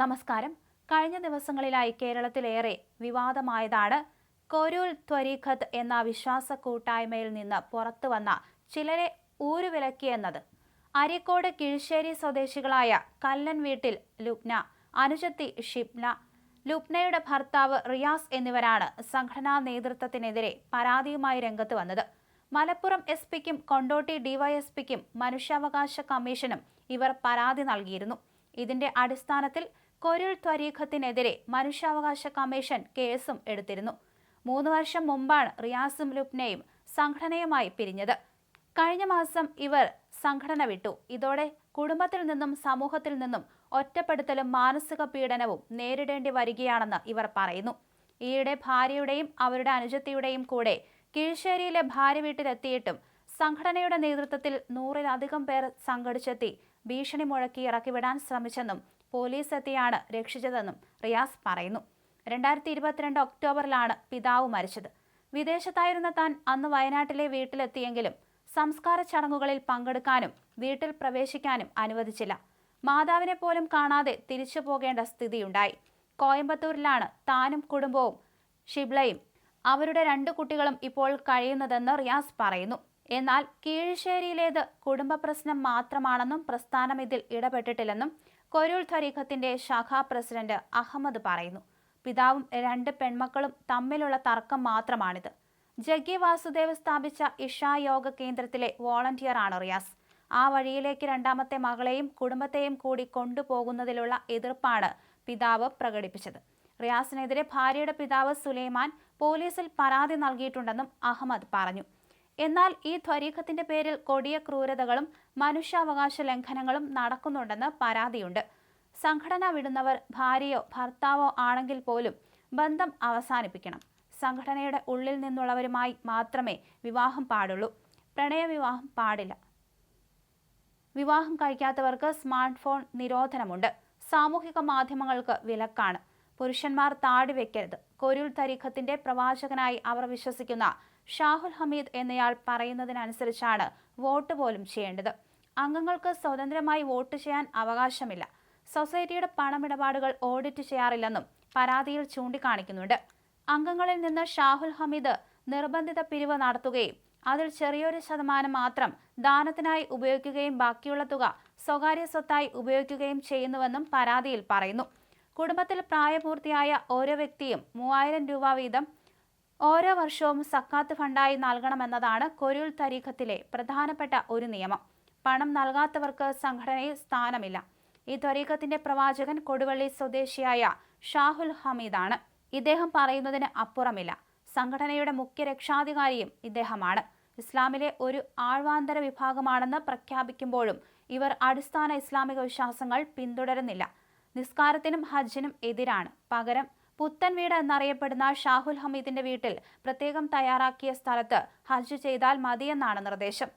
നമസ്കാരം. കഴിഞ്ഞ ദിവസങ്ങളിലായി കേരളത്തിലേറെ വിവാദമായതാണ് കൊരൂൽ ത്വരീഖത്ത് എന്ന വിശ്വാസ കൂട്ടായ്മയിൽ നിന്ന് പുറത്തു വന്ന ചിലരെ ഊരുവിലക്കിയെന്നത് അരീക്കോട് കിഴിശ്ശേരി സ്വദേശികളായ കല്ലൻ വീട്ടിൽ ലുബ്ന അനുജത്തി ഷിപ്ന ലുബ്നയുടെ ഭർത്താവ് റിയാസ് എന്നിവരാണ് സംഘടനാ നേതൃത്വത്തിനെതിരെ പരാതിയുമായി രംഗത്ത് വന്നത്. മലപ്പുറം എസ് പിക്കും കൊണ്ടോട്ടി ഡിവൈഎസ്പിക്കും മനുഷ്യാവകാശ കമ്മീഷനും ഇവർ പരാതി നൽകിയിരുന്നു. ഇതിന്റെ അടിസ്ഥാനത്തിൽ കൊരുൾ ത്വരീഖത്തിനെതിരെ മനുഷ്യാവകാശ കമ്മീഷൻ കേസും എടുത്തിരുന്നു. മൂന്ന് വർഷം മുമ്പാണ് റിയാസും ലുപ്നയും സംഘടനയുമായി പിരിഞ്ഞത്. കഴിഞ്ഞ മാസം ഇവർ സംഘടന വിട്ടു. ഇതോടെ കുടുംബത്തിൽ നിന്നും സമൂഹത്തിൽ നിന്നും ഒറ്റപ്പെടുത്തലും മാനസിക പീഡനവും നേരിടേണ്ടി വരികയാണെന്ന് ഇവർ പറയുന്നു. ഈയിടെ ഭാര്യയുടെയും അവരുടെ അനുജത്തിയുടെയും കൂടെ കീഴ്ശേരിയിലെ ഭാര്യ വീട്ടിലെത്തിയിട്ടും സംഘടനയുടെ നേതൃത്വത്തിൽ നൂറിലധികം പേർ സംഘടിച്ചെത്തി ഭീഷണി മുഴക്കി ഇറക്കിവിടാൻ ശ്രമിച്ചെന്നും പോലീസ് എത്തിയാണ് രക്ഷിച്ചതെന്നും റിയാസ് പറയുന്നു. രണ്ടായിരത്തി ഇരുപത്തിരണ്ട് ഒക്ടോബറിലാണ് പിതാവ് മരിച്ചത്. വിദേശത്തായിരുന്ന താൻ അന്ന് വയനാട്ടിലെ വീട്ടിലെത്തിയെങ്കിലും സംസ്കാര ചടങ്ങുകളിൽ പങ്കെടുക്കാനും വീട്ടിൽ പ്രവേശിക്കാനും അനുവദിച്ചില്ല. മാതാവിനെ പോലും കാണാതെ തിരിച്ചു പോകേണ്ട സ്ഥിതിയുണ്ടായി. കോയമ്പത്തൂരിലാണ് താനും കുടുംബവും ഷിബ്ലയും അവരുടെ രണ്ടു കുട്ടികളും ഇപ്പോൾ കഴിയുന്നതെന്ന് റിയാസ് പറയുന്നു. എന്നാൽ കീഴ്ശ്ശേരിയിലേത് കുടുംബ പ്രശ്നം മാത്രമാണെന്നും പ്രസ്ഥാനം ഇതിൽ ഇടപെട്ടിട്ടില്ലെന്നും കൊരൂൾ ത്വരീഖത്തിന്റെ ശാഖാ പ്രസിഡന്റ് അഹമ്മദ് പറയുന്നു. പിതാവും രണ്ട് പെൺമക്കളും തമ്മിലുള്ള തർക്കം മാത്രമാണിത്. ജഗ്ഗി വാസുദേവ് സ്ഥാപിച്ച ഇഷ യോഗ കേന്ദ്രത്തിലെ വോളണ്ടിയറാണ് റിയാസ്. ആ വഴിയിലേക്ക് രണ്ടാമത്തെ മകളെയും കുടുംബത്തെയും കൂടി കൊണ്ടുപോകുന്നതിലുള്ള എതിർപ്പാണ് പിതാവ് പ്രകടിപ്പിച്ചത്. റിയാസിനെതിരെ ഭാര്യയുടെ പിതാവ് സുലൈമാൻ പോലീസിൽ പരാതി നൽകിയിട്ടുണ്ടെന്നും അഹമ്മദ് പറഞ്ഞു. എന്നാൽ ഈ ത്വരീഖത്തിന്റെ പേരിൽ കൊടിയ ക്രൂരതകളും മനുഷ്യാവകാശ ലംഘനങ്ങളും നടക്കുന്നുണ്ടെന്ന് പരാതിയുണ്ട്. സംഘടന വിടുന്നവർ ഭാര്യയോ ഭർത്താവോ ആണെങ്കിൽ പോലും ബന്ധം അവസാനിപ്പിക്കണം. സംഘടനയുടെ ഉള്ളിൽ നിന്നുള്ളവരുമായി മാത്രമേ വിവാഹം പാടുള്ളൂ. പ്രണയവിവാഹം പാടില്ല. വിവാഹം കഴിക്കാത്തവർക്ക് സ്മാർട്ട് ഫോൺ നിരോധനമുണ്ട്. സാമൂഹിക മാധ്യമങ്ങൾക്ക് വിലക്കാണ്. പുരുഷന്മാർ താടി വെക്കരുത്. കൊരുൾ തരീഖത്തിന്റെ പ്രവാചകനായി അവർ വിശ്വസിക്കുന്ന ഷാഹുൽ ഹമീദ് എന്നയാൾ പറയുന്നതിനനുസരിച്ചാണ് വോട്ട് പോലും ചെയ്യേണ്ടത്. അംഗങ്ങൾക്ക് സ്വതന്ത്രമായി വോട്ട് ചെയ്യാൻ അവകാശമില്ല. സൊസൈറ്റിയുടെ പണമിടപാടുകൾ ഓഡിറ്റ് ചെയ്യാറില്ലെന്നും പരാതിയിൽ ചൂണ്ടിക്കാണിക്കുന്നുണ്ട്. അംഗങ്ങളിൽ നിന്ന് ഷാഹുൽ ഹമീദ് നിർബന്ധിത പിരിവ് നടത്തുകയും അതിൽ ചെറിയൊരു ശതമാനം മാത്രം ദാനത്തിനായി ഉപയോഗിക്കുകയും ബാക്കിയുള്ള തുക സ്വകാര്യ സ്വത്തായി ഉപയോഗിക്കുകയും ചെയ്യുന്നുവെന്നും പരാതിയിൽ പറയുന്നു. കുടുംബത്തിൽ പ്രായപൂർത്തിയായ ഓരോ വ്യക്തിയും മൂവായിരം രൂപ വീതം ഓരോ വർഷവും സക്കാത്ത് ഫണ്ടായി നൽകണമെന്നതാണ് കൊരുൾ തരീഖത്തിലെ പ്രധാനപ്പെട്ട ഒരു നിയമം. പണം നൽകാത്തവർക്ക് സംഘടനയിൽ സ്ഥാനമില്ല. ഈ ത്വരീഖത്തിന്റെ പ്രവാചകൻ കൊടുവള്ളി സ്വദേശിയായ ഷാഹുൽ ഹമീദാണ്. ഇദ്ദേഹം പറയുന്നതിന് അപ്പുറമില്ല. സംഘടനയുടെ മുഖ്യ രക്ഷാധികാരിയും ഇദ്ദേഹമാണ്. ഇസ്ലാമിലെ ഒരു ആഴ്വാന്തര വിഭാഗമാണെന്ന് പ്രഖ്യാപിക്കുമ്പോഴും ഇവർ അടിസ്ഥാന ഇസ്ലാമിക വിശ്വാസങ്ങൾ പിന്തുടരുന്നില്ല. നിസ്കാരത്തിനും ഹജ്ജിനും എതിരാണ്. പകരം പുത്തൻ വീട് എന്നറിയപ്പെടുന്ന ഷാഹുൽ ഹമീദിന്റെ വീട്ടിൽ പ്രത്യേകം തയ്യാറാക്കിയ സ്ഥലത്ത് ഹജ്ജ് ചെയ്താൽ മതിയെന്നാണ് നിർദ്ദേശം.